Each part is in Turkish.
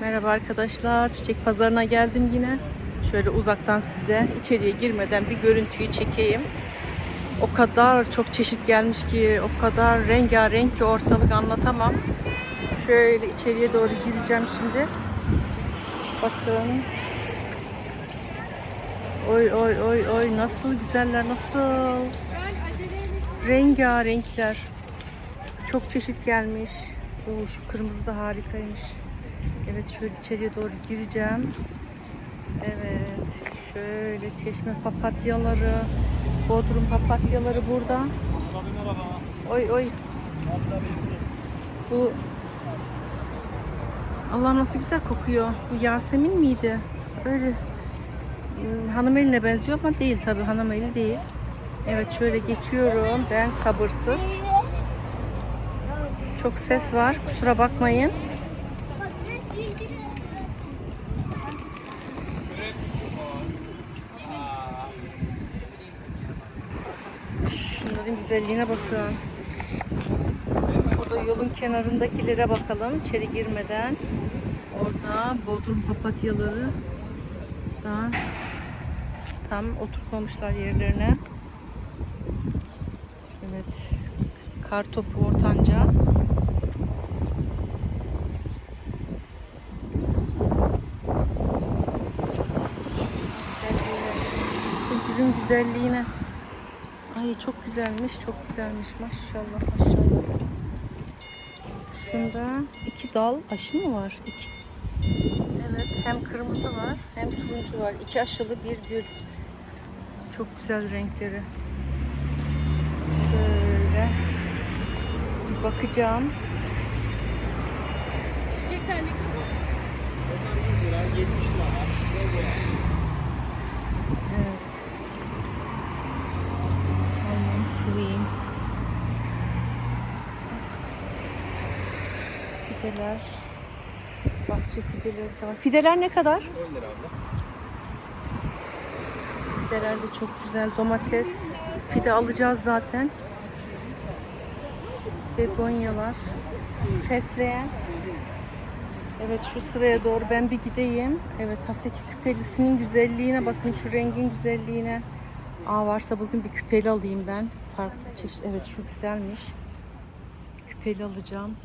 Merhaba arkadaşlar. Çiçek pazarına geldim yine. Şöyle uzaktan size içeriye girmeden bir görüntüyü çekeyim. O kadar çok çeşit gelmiş ki, o kadar rengarenk ki ortalık anlatamam. Şöyle içeriye doğru gireceğim şimdi. Bakın. Oy oy oy oy nasıl güzeller nasıl. Rengarenkler. Çok çeşit gelmiş. Oo, şu kırmızı da harikaymış. Evet şöyle içeriye doğru gireceğim. Evet şöyle çeşme papatyaları, bodrum papatyaları burada. Oy oy. Bu Allah nasıl güzel kokuyor. Bu Yasemin miydi? Öyle hmm, hanım eline benziyor ama değil tabii hanım eli değil. Evet şöyle geçiyorum. Ben sabırsız. Çok ses var. Kusura bakmayın. Şunların güzelliğine bakın. Burada yolun kenarındakilere bakalım içeri girmeden. Orada bodrum papatyaları da tam oturtmamışlar yerlerine. Evet. Kar topu ortanca. Şu güzelliğine. Ay çok güzelmiş, çok güzelmiş. Maşallah, maşallah. Şunda iki dal aşı mı var? İki. Evet, hem kırmızı var, hem turuncu var. İki aşılı bir gül. Çok güzel renkleri. Şöyle bir bakacağım. Çiçekler ne kadar? Evet. Fideler. Bahçe fideleri falan. Fideler ne kadar? 10 lira abla. Fideler de çok güzel. Domates. Fide alacağız zaten. Begonyalar. Fesleğen. Evet şu sıraya doğru ben bir gideyim. Evet Haseki küpelisinin güzelliğine bakın şu rengin güzelliğine. Aa varsa bugün bir küpeli alayım ben. Farklı çeşit. Evet şu güzelmiş. Küpeli alacağım.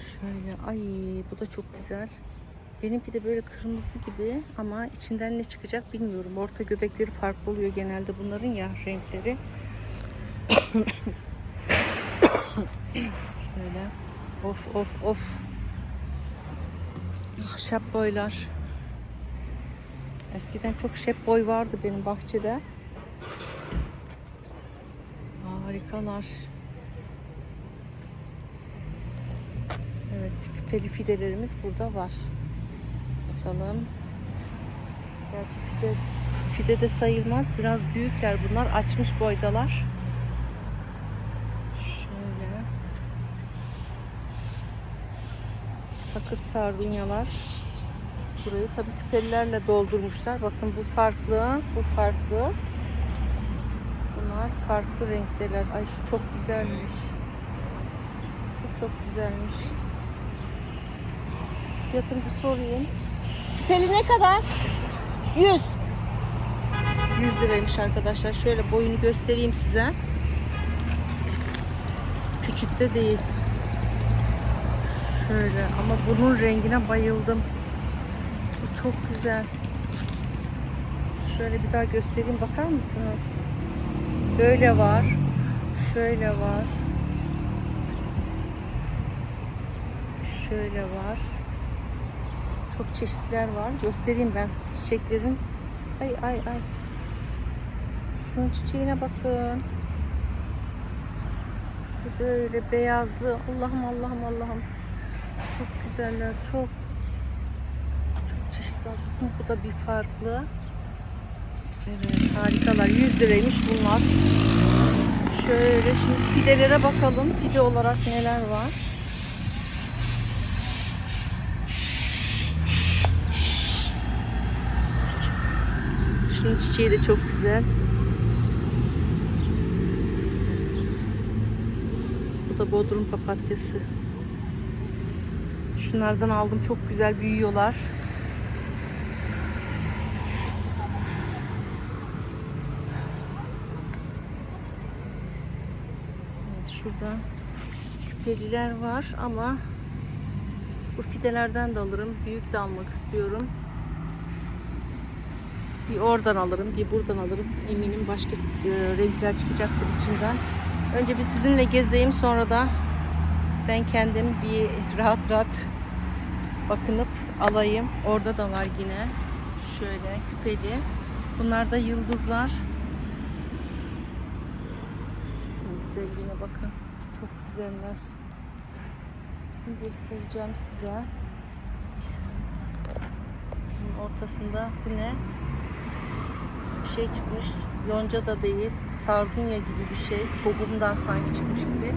Şöyle ay bu da çok güzel. Benimki de böyle kırmızı gibi ama içinden ne çıkacak bilmiyorum. Orta göbekleri farklı oluyor genelde bunların ya renkleri. Şöyle. Of of of. Ahşap boylar. Eskiden çok şep boy vardı benim bahçede. Harikalar. Evet, küpeli fidelerimiz burada var. Bakalım. Gerçi fide, fide de sayılmaz. Biraz büyükler bunlar. Açmış boydalar. Şöyle. Sakız sardunyalar. Burayı tabii küpelilerle doldurmuşlar. Bakın bu farklı, bu farklı. Bunlar farklı renkteler. Ay şu çok güzelmiş. Şu çok güzelmiş. Fiyatını bir sorayım. Küpeli ne kadar? 100. 100 liraymış arkadaşlar. Şöyle boyunu göstereyim size. Küçük de değil. Şöyle ama bunun rengine bayıldım. Bu çok güzel. Şöyle bir daha göstereyim bakar mısınız? Böyle var. Şöyle var. Şöyle var. Çok çeşitler var. Göstereyim ben size çiçeklerin. Ay ay ay. Şunun çiçeğine bakın. Böyle beyazlı. Allah'ım Allah'ım Allah'ım. Çok güzeller. Çok. Çok çeşit var. Bakın bu da bir farklı. Evet harikalar. 100 liraymış bunlar. Şöyle şimdi fidelere bakalım. Fide olarak neler var. Şunun çiçeği de çok güzel. Bu da bodrum papatyası. Şunlardan aldım. Çok güzel büyüyorlar. Evet, şurada küpeliler var ama bu fidelerden de alırım. Büyük de almak istiyorum. Bir oradan alırım, bir buradan alırım. Eminim başka e, renkler çıkacaktır içinden. Önce bir sizinle gezeyim sonra da ben kendim bir rahat rahat bakınıp alayım. Orada da var yine. Şöyle küpeli. Bunlar da yıldızlar. Şu güzelliğine bakın. Çok güzeller. Şimdi göstereceğim size. Ortasında bu ne? Bir şey çıkmış. Yonca da değil. Sardunya gibi bir şey. Tohumdan sanki çıkmış gibi. Evet.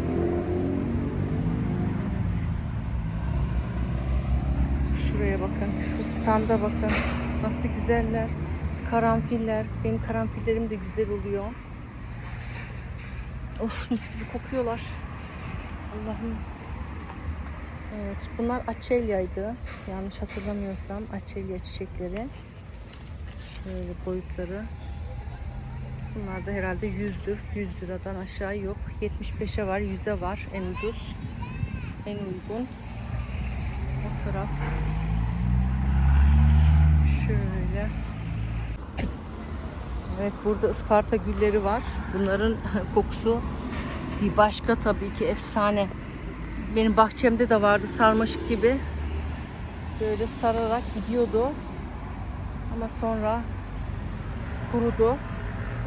Şuraya bakın. Şu standa bakın. Nasıl güzeller. Karanfiller. Benim karanfillerim de güzel oluyor. Of mis gibi kokuyorlar. Allah'ım. Evet bunlar açelyaydı. Yanlış hatırlamıyorsam açelya çiçekleri. Şöyle boyutları. Bunlar da herhalde 100'dür. 100 liradan aşağı yok. 75'e var, 100'e var en ucuz. En uygun. O taraf. Şöyle. Evet burada Isparta gülleri var. Bunların kokusu bir başka tabii ki efsane. Benim bahçemde de vardı sarmaşık gibi. Böyle sararak gidiyordu. Ama sonra kurudu.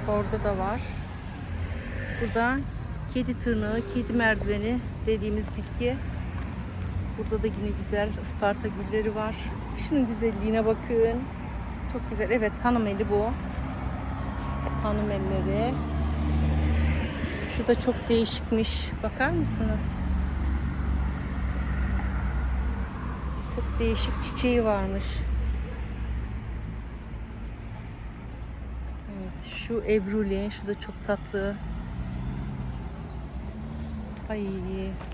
Orada da var. Burada kedi tırnağı, kedi merdiveni dediğimiz bitki. Burada da yine güzel Isparta gülleri var. Şunun güzelliğine bakın. Çok güzel. Evet hanım eli bu. Hanım elleri. Şu da çok değişikmiş. Bakar mısınız? Çok değişik çiçeği varmış. Evet, şu ebruli, şu da çok tatlı. Ay,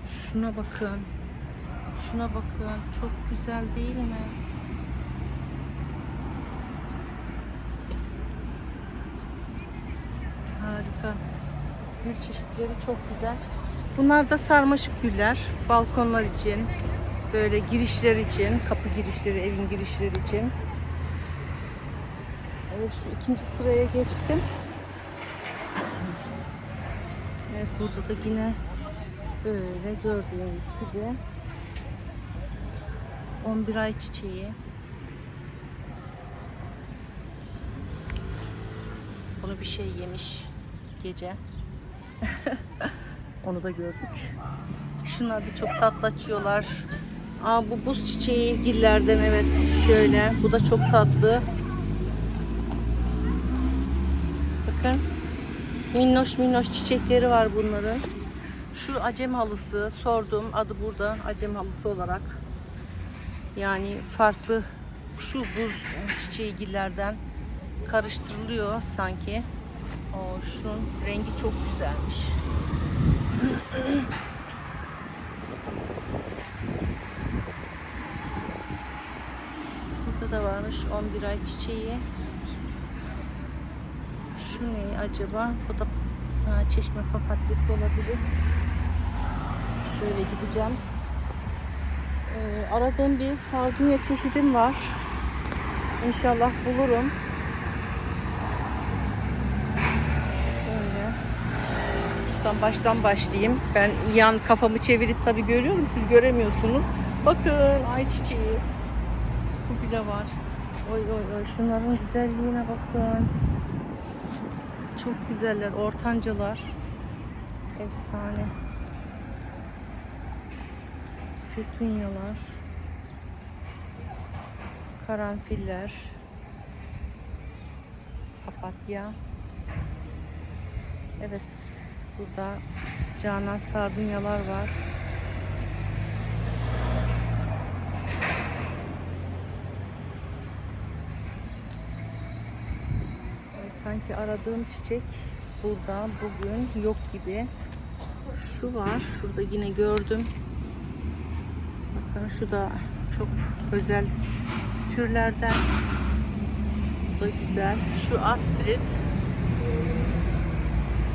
şuna bakın. Şuna bakın. Çok güzel değil mi? Harika. Gül çeşitleri çok güzel. Bunlar da sarmaşık güller. Balkonlar için, böyle girişler için, kapı girişleri, evin girişleri için. Evet şu ikinci sıraya geçtim. Evet burada da yine böyle gördüğünüz gibi 11 ay çiçeği. Bunu bir şey yemiş gece. Onu da gördük. Şunlar da çok tatlı açıyorlar. Aa bu buz çiçeği gillerden evet şöyle. Bu da çok tatlı. Bakın. Minnoş minnoş çiçekleri var bunların. Şu acem halısı sordum. Adı burada acem halısı olarak. Yani farklı şu buz çiçeği gillerden karıştırılıyor sanki. O şunun rengi çok güzelmiş. Burada da varmış 11 ay çiçeği. Şu ne acaba? Bu da ha, çeşme papatyası olabilir. Şöyle gideceğim. Ee, aradığım bir sardunya çeşidim var. İnşallah bulurum. Şöyle. Şuradan baştan başlayayım. Ben yan kafamı çevirip tabii görüyorum. Siz göremiyorsunuz. Bakın ay çiçeği. Bu bile var. Oy oy oy şunların güzelliğine bakın. Çok güzeller. Ortancalar. Efsane. Petunyalar. Karanfiller. Papatya. Evet. Burada canan sardunyalar var. Ay, Sanki aradığım çiçek burada bugün yok gibi. Şu var. Şurada yine gördüm. Bakın şu da çok özel türlerden. Bu da güzel. Şu Astrid.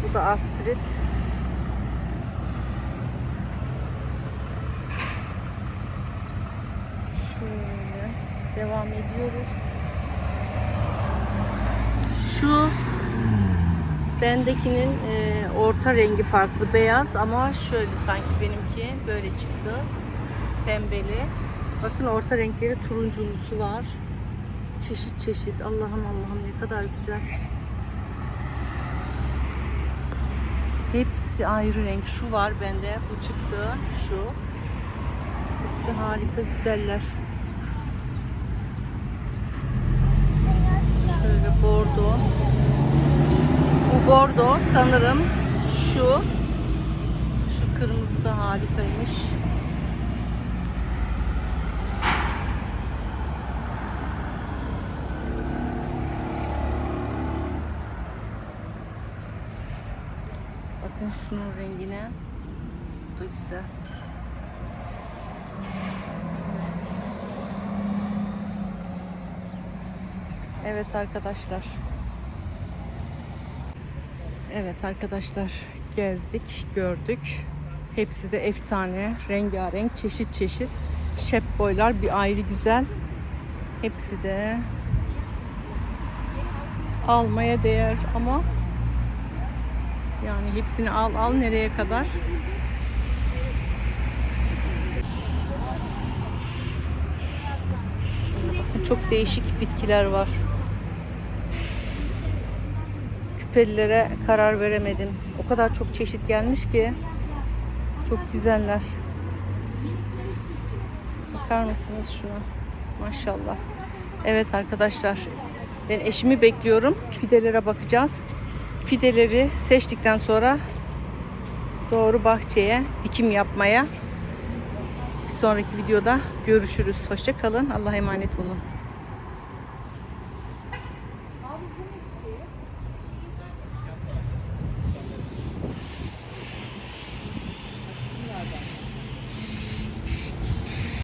Bu da Astrid. Şöyle devam ediyoruz. Şu bendekinin e, orta rengi farklı beyaz ama şöyle sanki benimki böyle çıktı. Pembeli. Bakın orta renkleri turunculusu var. Çeşit çeşit. Allah'ım Allah'ım ne kadar güzel. Hepsi ayrı renk. Şu var bende. Bu çıktı. Şu. Hepsi harika güzeller. Şöyle bordo. Bu bordo sanırım şu. Şu kırmızı da harikaymış. Bakın şunun rengine. Bu da güzel. Evet arkadaşlar. Evet arkadaşlar gezdik, gördük. Hepsi de efsane, rengarenk, çeşit çeşit. Şep boylar bir ayrı güzel. Hepsi de almaya değer ama yani hepsini al al nereye kadar? Çok değişik bitkiler var. Küpelilere karar veremedim. O kadar çok çeşit gelmiş ki çok güzeller. Bakar mısınız şuna? Maşallah. Evet arkadaşlar. Ben eşimi bekliyorum. Fidelere bakacağız. Fideleri seçtikten sonra doğru bahçeye dikim yapmaya. Bir sonraki videoda görüşürüz. Hoşça kalın. Allah'a emanet olun.